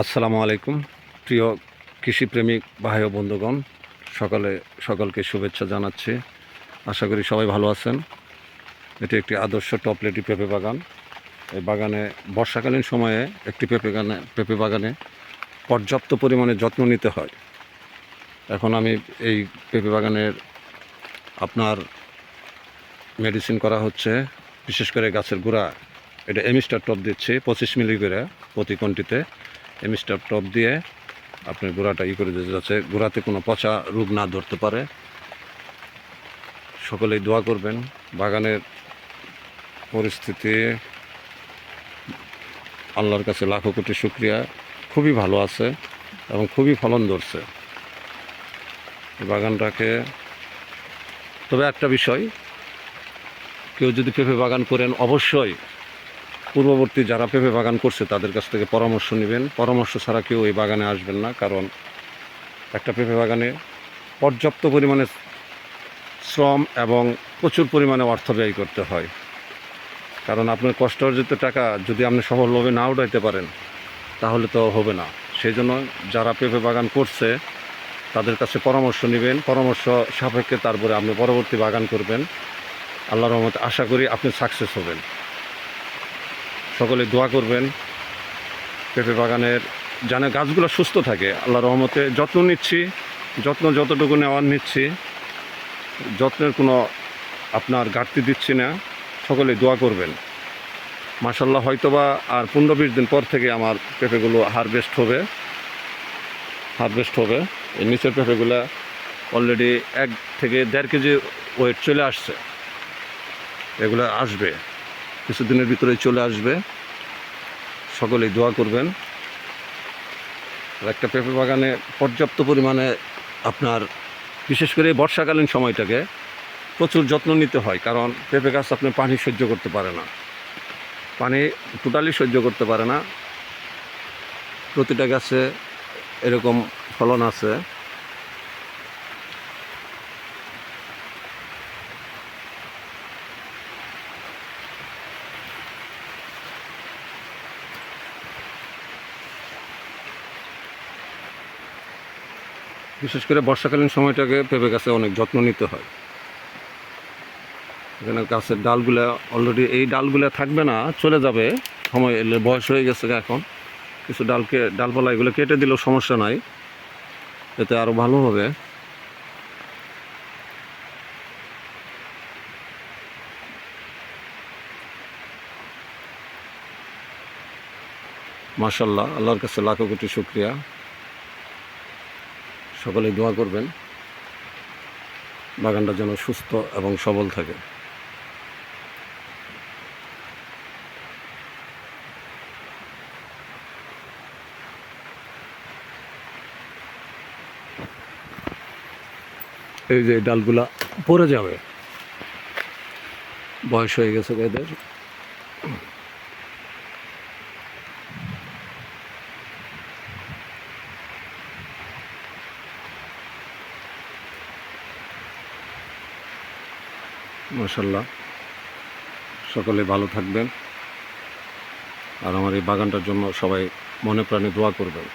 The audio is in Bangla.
আসসালামু আলাইকুম। প্রিয় কৃষিপ্রেমিক ভাই ও বন্ধুগণ, সকালে সকলকে শুভেচ্ছা জানাচ্ছি। আশা করি সবাই ভালো আছেন। এটি একটি আদর্শ টপলেটি পেঁপে বাগান। এই বাগানে বর্ষাকালীন সময়ে একটি পেঁপে গানে, পেঁপে বাগানে পর্যাপ্ত পরিমাণে যত্ন নিতে হয়। এখন আমি এই পেঁপে বাগানের আপনার মেডিসিন করা হচ্ছে, বিশেষ করে গাছের গোড়া। এটা এমিস্টার টপ দিচ্ছি, পঁচিশ মিলি করে প্রতি কোনটিতে। এমিস্টার টপ দিয়ে আপনি গোড়াটা ই করে দিতে যাচ্ছে। গোড়াতে কোনো পচা রোগ না ধরতে পারে। সকলেই দোয়া করবেন, বাগানের পরিস্থিতি আল্লাহর কাছে লাখো কোটি শুক্রিয়া। খুবই ভালো আছে এবং খুবই ফলন ধরছে বাগানটাকে। তবে একটা বিষয়, কেউ যদি পেঁপে বাগান করেন, অবশ্যই পূর্ববর্তী যারা পেঁপে বাগান করছে, তাদের কাছ থেকে পরামর্শ নেবেন। পরামর্শ ছাড়া কেউ এই বাগানে আসবেন না, কারণ একটা পেঁপে বাগানে পর্যাপ্ত পরিমাণে শ্রম এবং প্রচুর পরিমাণে অর্থ ব্যয় করতে হয়। কারণ আপনার কষ্ট অর্জিত টাকা যদি আপনি সফলভাবে না উঠাইতে পারেন, তাহলে তো হবে না। সেই জন্য যারা পেঁপে বাগান করছে, তাদের কাছে পরামর্শ নেবেন। পরামর্শ সাপেক্ষে তারপরে আপনি পরবর্তী বাগান করবেন। আল্লাহর রহমতে আশা করি আপনি সাকসেস হবেন। সকলে দোয়া করবেন। পেঁপে বাগানের যেন গাছগুলো সুস্থ থাকে আল্লাহ রহমতে যত্ন নিচ্ছি, যত্ন যতটুকু নেওয়ার নিচ্ছি, যত্নের কোনো আপনার ঘাটতি দিচ্ছি না, সকলে দোয়া করবেন। মাসাল্লাহ হয়তোবা আর পনেরো বিশ দিন পর থেকে আমার পেঁপেগুলো হারভেস্ট হবে। হারভেস্ট হবে। এই নিচের পেঁপেগুলো অলরেডি এক থেকে দেড় কেজি ওয়েট চলে আসছে। এগুলো আসবে। কিছুদিনের ভিতরে চলে আসবে। সকলেই দোয়া করবেন। আর একটা পেঁপে বাগানে পর্যাপ্ত পরিমাণে আপনার, বিশেষ করে বর্ষাকালীন সময়টাকে প্রচুর যত্ন নিতে হয়, কারণ পেঁপে গাছ আপনি পানি সহ্য করতে পারে না। পানি টোটালি সহ্য করতে পারে না। প্রতিটা গাছে এরকম ফলন আছে। বিশেষ করে বর্ষাকালীন সময়টাকে পেঁপে গাছে অনেক যত্ন নিতে হয়। এখানে গাছের ডালগুলা অলরেডি এই ডালগুলা থাকবে না, চলে যাবে। সময় এলে বয়স হয়ে গেছে এখন। কিছু ডালকে, ডালপালা এগুলো কেটে দিলেও সমস্যা নাই। এতে আরও ভালো হবে। মাশাল্লাহ আল্লাহর কাছে লাখো কোটি শুক্রিয়া। সকলে দোয়া করবেন। বাগানটা যেন সুস্থ এবং সবল থাকে। এই যে ডালগুলা পড়ে যাবে। বয়স হয়ে গেছে এদের মাসাল্লাহ সকলে ভালো থাকবেন। আর আমার এই বাগানটার জন্য সবাই মনে প্রাণে দোয়া করবেন।